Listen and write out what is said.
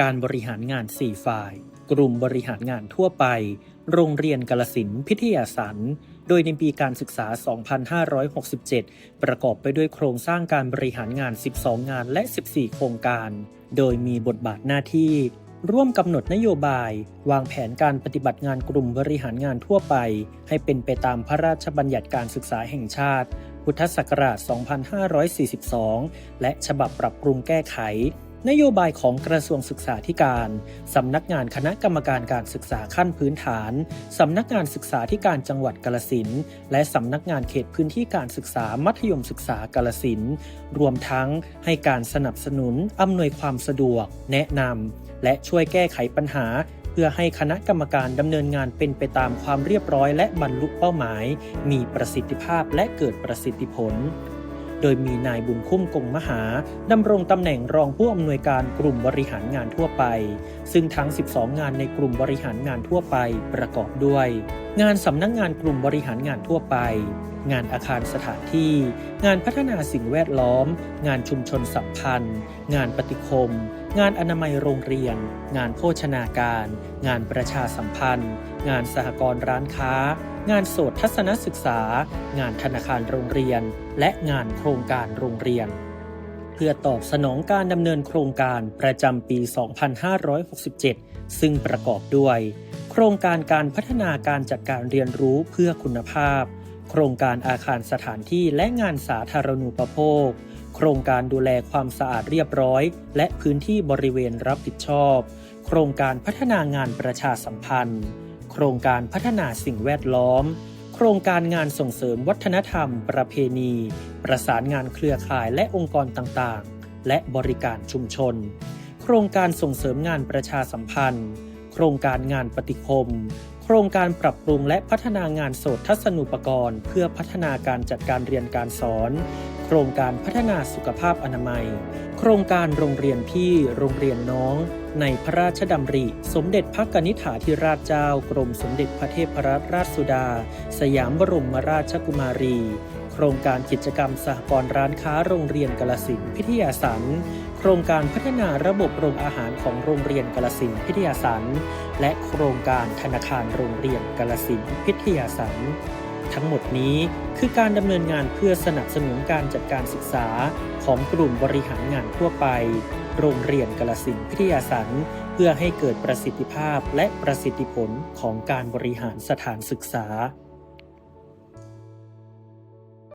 การบริหารงาน 4 ฝ่าย กลุ่มบริหารงานทั่วไป โรงเรียนกาลสินพิทยาสันโดยในปีการศึกษา 2567 ประกอบไปด้วยโครงสร้างการบริหารงาน 12 งานและ 14 โครงการ โดยมีบทบาทหน้าที่ ร่วมกำหนดนโยบาย วางแผนการปฏิบัติงานกลุ่มบริหารงานทั่วไป ให้เป็นไปตามพระราชบัญญัติการศึกษาแห่งชาติ พุทธศักราช 2542 และฉบับปรับปรุงแก้ไข นโยบายของกระทรวงศึกษาธิการ สำนักงานคณะกรรมการการศึกษาขั้นพื้นฐาน สำนักงานศึกษาธิการจังหวัดกาลสินและสำนักงานเขตพื้นที่การศึกษามัธยมศึกษากาลสินรวมทั้งให้การสนับสนุน อำนวยความสะดวก แนะนำและช่วยแก้ไขปัญหา เพื่อให้คณะกรรมการดำเนินงานเป็นไปตามความเรียบร้อย และบรรลุเป้าหมาย มีประสิทธิภาพและเกิดประสิทธิผล โดยมีนายบุญคุ้มกงมหาดำรงตำแหน่งรองผู้อำนวยการกลุ่มบริหารงานทั่วไป ซึ่งทั้ง 12 งานในกลุ่มบริหารงานทั่วไปประกอบด้วย งานสำนักงานกลุ่มบริหารงานทั่วไป งานอาคารสถานที่ งานพัฒนาสิ่งแวดล้อม งานชุมชนสัมพันธ์ งานปฏิคม งานอนามัยโรงเรียน งานโภชนาการ งานประชาสัมพันธ์ งานสหกรณ์ร้านค้า งานโสตทัศนศึกษา งานธนาคารโรงเรียน และงานโครงการโรงเรียน เพื่อตอบสนองการดำเนินโครงการประจำปี 2567 ซึ่งประกอบด้วย ครงการการพัฒนาการจัดการเรียนรู้เพื่อคุณภาพ โครงการอาคารสถานที่และงานสาธารณูปโภค โครงการดูแลความสะอาดเรียบร้อย และพื้นที่บริเวณรับผิดชอบ โครงการพัฒนางานประชาสัมพันธ์ โครงการพัฒนาสิ่งแวดล้อม โครงการงานส่งเสริมวัฒนธรรม ประเพณี ประสานงานเครือข่ายและองค์กรต่างๆ และบริการชุมชน โครงการส่งเสริมงานประชาสัมพันธ์ ครงการงานปฏิคม โครงการปรับปรุงและพัฒนางานโสตทัศนูปกรณ์ เพื่อพัฒนาการจัดการเรียนการสอน โครงการพัฒนาสุขภาพอนามัย โครงการโรงเรียนพี่โรงเรียนน้อง ในพระราชดำริ สมเด็จพระกนิษฐาธิราชเจ้ากรมสมเด็จพระเทพรัตนราชสุดา สยามบรมราชกุมารี ครงการกิจกรรมสหกรณ์ร้านค้าโรงเรียนกาลสินพิทยาสันโครงการพัฒนาระบบโรงอาหารของโรงเรียนกาลสินพิทยาสันและโครงการธนาคารโรงเรียนกาลสินพิทยาสันทั้งหมดนี้คือการดำเนินงานเพื่อสนับสนุนการจัดการศึกษาของกลุ่มบริหารงานทั่วไป โรงเรียนกาลสินพิทยาสันเพื่อให้เกิดประสิทธิภาพและประสิทธิผลของการบริหารสถานศึกษา